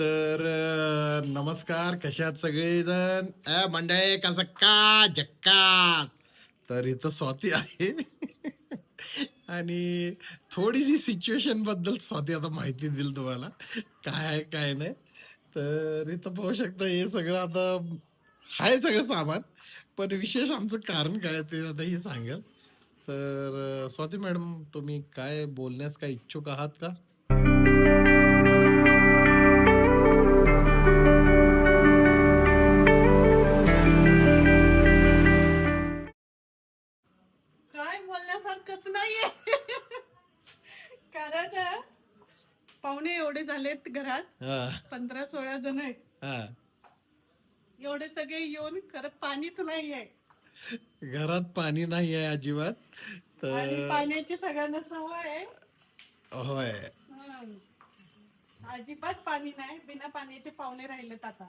तर नमस्कार कशात सगळेजण? अ मंडळे कसं का? जक्का. तर इथं स्वाती आहे. आणि थोडीशी सिच्युएशनबद्दल स्वाती आता माहिती दिली तुम्हाला. काय आहे काय नाही. तर इथं पाहू शकता हे सगळं आता आहे सगळं सामान. पण विशेष आमचं कारण काय ते आता ही सांगेल. तर स्वाती मॅडम तुम्ही काय बोलण्यास काय इच्छुक आहात का? एवढे झालेत घरात. हा. पंधरा सोळा जण आहेत. हा. एवढे सगळे येऊन खरं पाणीच नाहीये. घरात पाणी नाही आहे अजिबात. तर पाण्याची सगळ्यांना सवय आहे. होय. हं. अजिबात पाणी नाही. बिना पाण्याचे पाहुणे राहिलेत आता.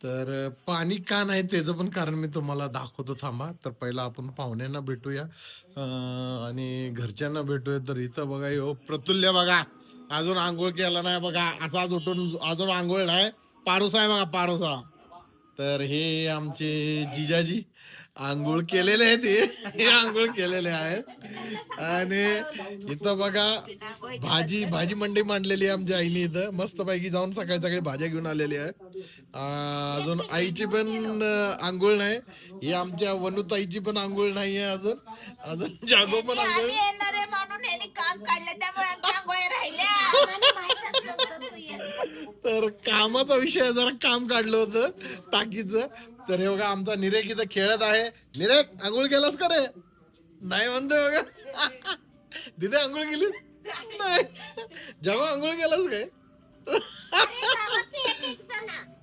तर पाणी का नाही त्याचं पण कारण मी तुम्हाला दाखवतो थांबा. तर पहिला आपण पाहुण्यांना भेटूया. आणि घरच्यांना भेटूया. तर इथं बघा यो प्रतुल्य बघा. अजून आंघोळ केला नाही बघा. असाच उठून अजून आंघोळ नाही. पारुसा आहे बघा पारुसा. तर हे आमचे जिजाजी. आंघोळ केलेले आहेत हे. हे आंघोळ केलेले आहेत. आणि इथं बघा भाजी भाजी मंडी मांडलेली आहे आमच्या आईने इथं. मस्त पैकी जाऊन सकाळी सकाळी भाज्या घेऊन आलेली आहे. अं, अजून आईची पण आंघोळ नाही. ही आमच्या वनुताईची पण आंघोळ नाहीये अजून. अजून जागो पण आंघोळ. आहे काम काढलं त्यामुळे तर कामाचा विषय जरा काम काढलं होतं टाकीचं. तर हे बघा आमचा निरेक इथं खेळत आहे. निरेक आंघोळ केलास का रे? नाही म्हणतोय बघा. दिदे आंघोळ केली? नाही. जेव्हा आंघोळ केलास काय?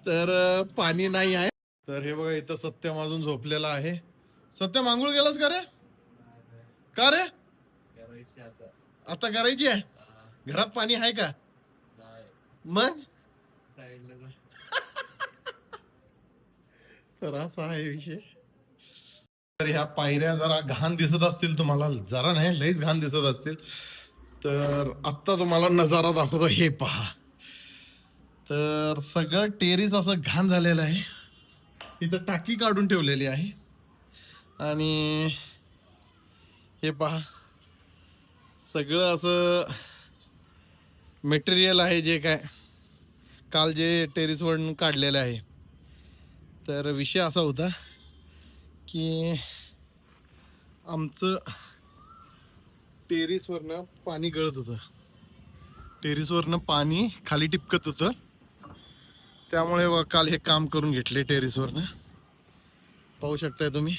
तर पाणी नाही आहे. तर हे बघा इथं सत्यम अजून झोपलेला आहे. सत्यम आंघोळ केलास का रे? का रे? आता करायची आहे. घरात पाणी आहे का? मग? तर असा आहे विषय. तर ह्या पायऱ्या जरा घाण दिसत असतील तुम्हाला. जरा नाही लईच घाण दिसत असतील. तर आत्ता तुम्हाला नजारा दाखवतो. हे पहा. तर सगळं टेरिस असं घाण झालेलं आहे. इथं टाकी काढून ठेवलेली आहे. आणि हे पहा. सगळं असं मटेरियल आहे जे काय काल जे टेरिसवरून काढलेलं आहे. तर विषय असा होता की आमचं टेरिसवरनं पाणी गळत होतं. टेरिसवरनं पाणी खाली टिपकत होतं. त्यामुळे काल हे काम करून घेतले टेरिसवरनं पाहू शकताय तुम्ही.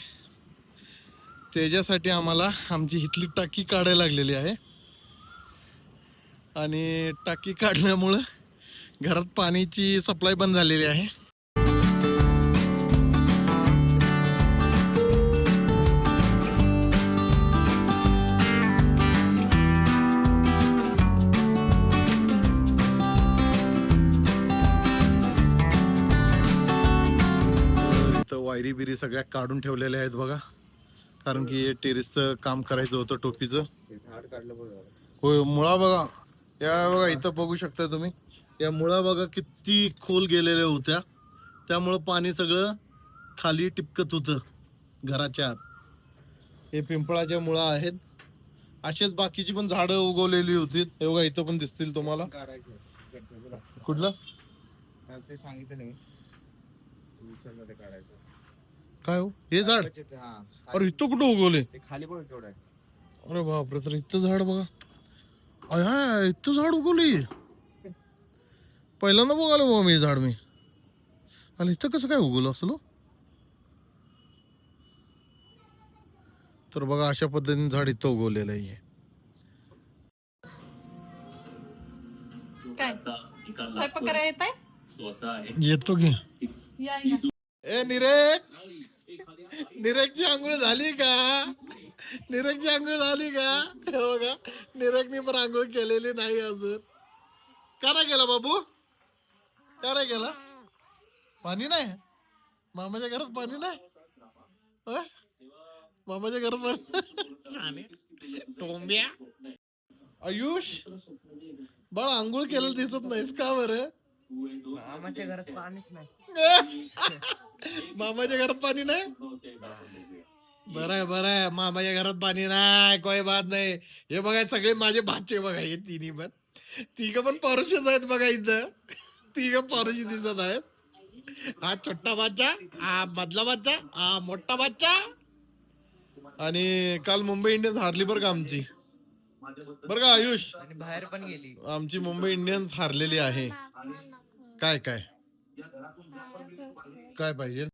त्याच्यासाठी आम्हाला आमची इथली टाकी काढायला लागलेली आहे. आणि टाकी काढल्यामुळं घरात पाण्याची सप्लाय बंद झालेली आहे. वायरी बिरी सगळ्या काढून ठेवलेल्या आहेत बघा. कारण की टेरिसचं काम करायचं होतं टोपीचं. होय मुळा बघा. या बघा इथं बघू शकता तुम्ही. या मुळा बघा किती खोल गेलेल्या होत्या. त्यामुळं पाणी सगळं खाली टिपकत होतं घराच्या आत. हे पिंपळाच्या मुळा आहेत. असेच बाकीची पण झाडं उगवलेली होती. हे बघा इथं पण दिसतील तुम्हाला. कुठलं? ते सांगितलं नाही. काय हो? हे झाड? हा अरे इथं कुठं उगवले ते खाली पण अरे बापरे तर इथं झाड बघा. अय हाय इथं झाड उगवली. पहिल्यांदा बघायला बाबा मी झाड मी. आणि इथं कसं काय उगवलं असलं? तर बघा अशा पद्धतीने झाड इथं उगवलेलं आहे. येत की. ए निरेक! निरेकची आंघोळ झाली का? निरेकची आंघोळ झाली का? हे बघा निरेकने पण आंघोळ केलेली नाही अजून. का नाही केला बाबू? का नाही केला? पाणी नाही? मामाच्या घरात पाणी नाही? मामाच्या घरात पाणी टोंब्या? आयुष बाळा आंघोळ केलेलं दिसत नाहीस का बरं? आमच्या घरात पाणीच नाही. मामाच्या घरात पाणी नाही? बरं आहे बरं आहे. मामाच्या घरात पाणी नाही काही बात नाही. हे बघा सगळे माझे भाचे बघा हे तिन्ही पण. तिघ पण परुषच आहेत बघा इथं. तिघ परुषी दिसत आहेत. हा छोटा बाच्चा हा मधला बाच्चा हा मोठा बाच्चा आणि काल मुंबई इंडियन्स हारली बरं का आमची. बरं का आयुष? आणि बाहेर पण गेली. आमची मुंबई इंडियन्स हारलेली आहे. काय काय? काय पाहिजे?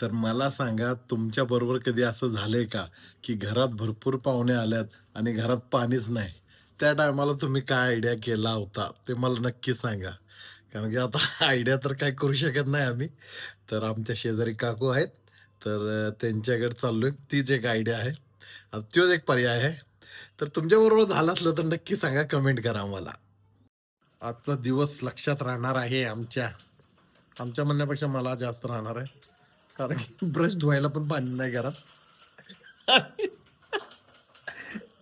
तर मला सांगा तुमच्या बरोबर कधी असं झालंय का? की घरात भरपूर पाहुणे आल्यात आणि घरात पाणीच नाही. त्या टायमाला तुम्ही काय आयडिया केला होता? ते मला नक्की सांगा. कारण की आता आयडिया तर काय करू शकत नाही आम्ही. तर आमच्या शेजारी काकू आहेत. तर त्यांच्याकडे त्यांच्याकडे चाललोय. तीच एक आयडिया आहे. तोच एक पर्याय आहे. तर तुमच्याबरोबर झालं असलं तर नक्की सांगा कमेंट करा मला आजचा दिवस लक्षात राहणार आहे आमच्या. आमच्या म्हणण्यापेक्षा मला जास्त राहणार आहे. कारण की ब्रश धुवायला पण पाणी नाही घरात.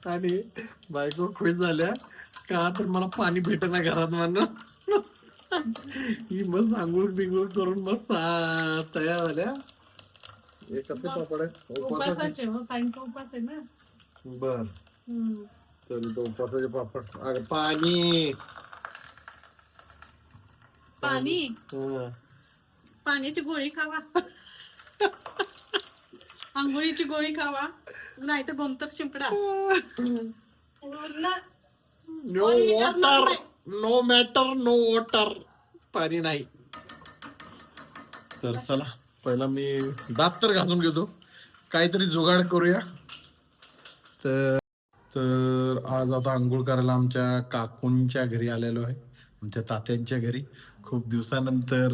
आणि बायको खुश झाल्या. का तर मला पाणी भेटेना घरात म्हणून. ही मस्त आंघोळ बिंगोळ करून मस्त तयार झाल्या. हे हो ना. बर. तो उपासाचे पापड. अगं पाणी. पाणी. पाण्याची गोळी खावा. आंघोळीची गोळी खावा. नाही तर गोमतर शिंपडा no water. No matter no water पाणी नाही. तर चला पहिला मी दात तर घासून घेतो. काहीतरी जुगाड करूया. तर तर आज आता आंघोळ करायला आमच्या काकूंच्या घरी आलेलो आहे. आमच्या तात्यांच्या घरी. खूप दिवसानंतर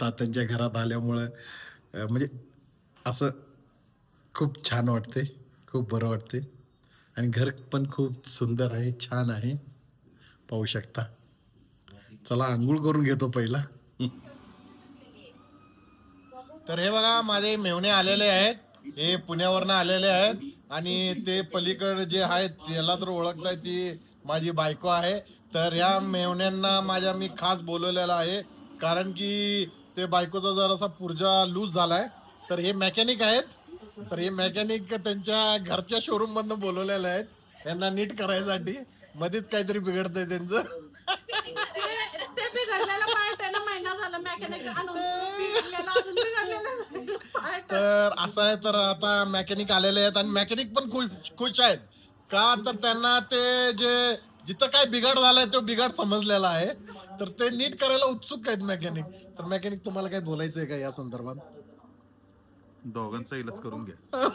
तात्यांच्या घरात आल्यामुळं म्हणजे असं खूप छान वाटते खूप बरं वाटते. आणि घर पण खूप सुंदर आहे छान आहे. पाहू शकता. चला आंघोळ करून घेतो पहिला. तर हे बघा माझे मेवणे आलेले आहेत. हे पुण्यावरनं आलेले आहेत. आणि ते पलीकडे जे आहेत त्याला तर ओळखताय ती माझी बायको आहे. तर ह्या मेवण्यांना माझ्या मी खास बोलवलेला आहे. कारण की ते बायकोचा जरासा पुर्जा लूज झालाय तर हे मेकॅनिक आहेत. तर हे मेकॅनिक त्यांच्या घरच्या शोरूम मधनं बोलवलेले आहेत. यांना नीट करायसाठी. मध्येच काहीतरी बिघडतंय त्यांचं. ते- ते बिघडलेला पाय त्याला महिना झाला मेकॅनिक आणून. बिघडलेला अजून बिघडलेला नाही. पाय तर असं आहे तर आता मेकॅनिक आलेले आहेत आणि मेकॅनिक पण खुश खुश आहेत. का? तर त्यांना ते जे जिथं काय बिघाड झालाय तो बिघाड समजलेला आहे. तर ते नीट करायला उत्सुक आहेत मेकॅनिक तर मेकॅनिक तुम्हाला काही बोलायचंय का या संदर्भात? दोघांचा इलाज करून घ्या.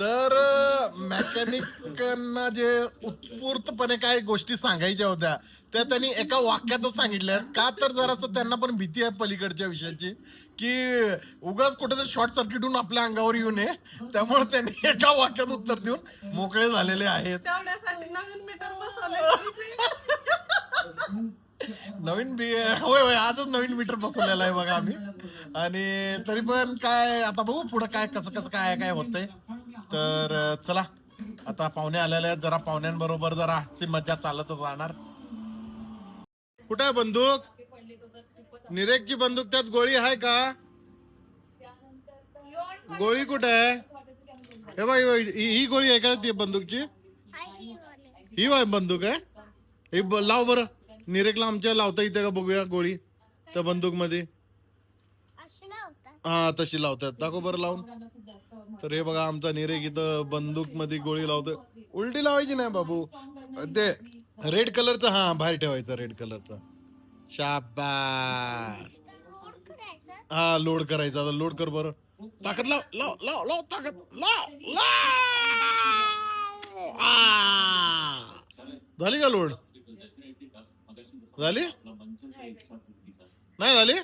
तर मेकॅनिकांना जे उत्स्फूर्तपणे काही गोष्टी सांगायच्या होत्या त्या त्यांनी एका वाक्यातच सांगितल्या का तर जरासं त्यांना पण भीती आहे पलीकडच्या विषयाची की उगाच कुठेतरी शॉर्ट सर्किट होऊन आपल्या अंगावर येऊ नये. त्यामुळे त्यांनी एका वाक्यात उत्तर देऊन मोकळे झालेले आहेत. तेवढ्यासाठी नवीन मीटर बसवले नवीन बी होय होय आजच नवीन मीटर बसवलेला आहे बघा आम्ही. आणि तरी पण काय आता बघू पुढे काय कसं कसं काय काय होतंय. तर चला आता पाहुणे आलेले आहेत. जरा पाहुण्यांबरोबर जरा हास्य मजा चालतच राहणार. कुठे आहे बंदूक? निरेकची बंदूक त्यात गोळी आहे का? गोळी कुठे आहे? हे बाई ही ही गोळी आहे का ती बंदूकची? ही बंदूक आहे. ही ब- लाव बरं. निरेकला आमच्या लावता येते का बघूया गोळी? त्या बंदूकमध्ये हा तशी लावतात. दाखव बरं लावून. तर हे बघा आमचा निरेक इथं बंदूकमध्ये गोळी लावतोय. उलटी लावायची नाही बाबू. ते रेड कलरचा हा बाहेर ठेवायचा रेड कलरचा शाबास. हा लोड करायचा. आता लोड कर बरं. ताकद लाव लाव लाव लाव ताकद. लाव लाव. झाली का लोड झाली? नाही झाली?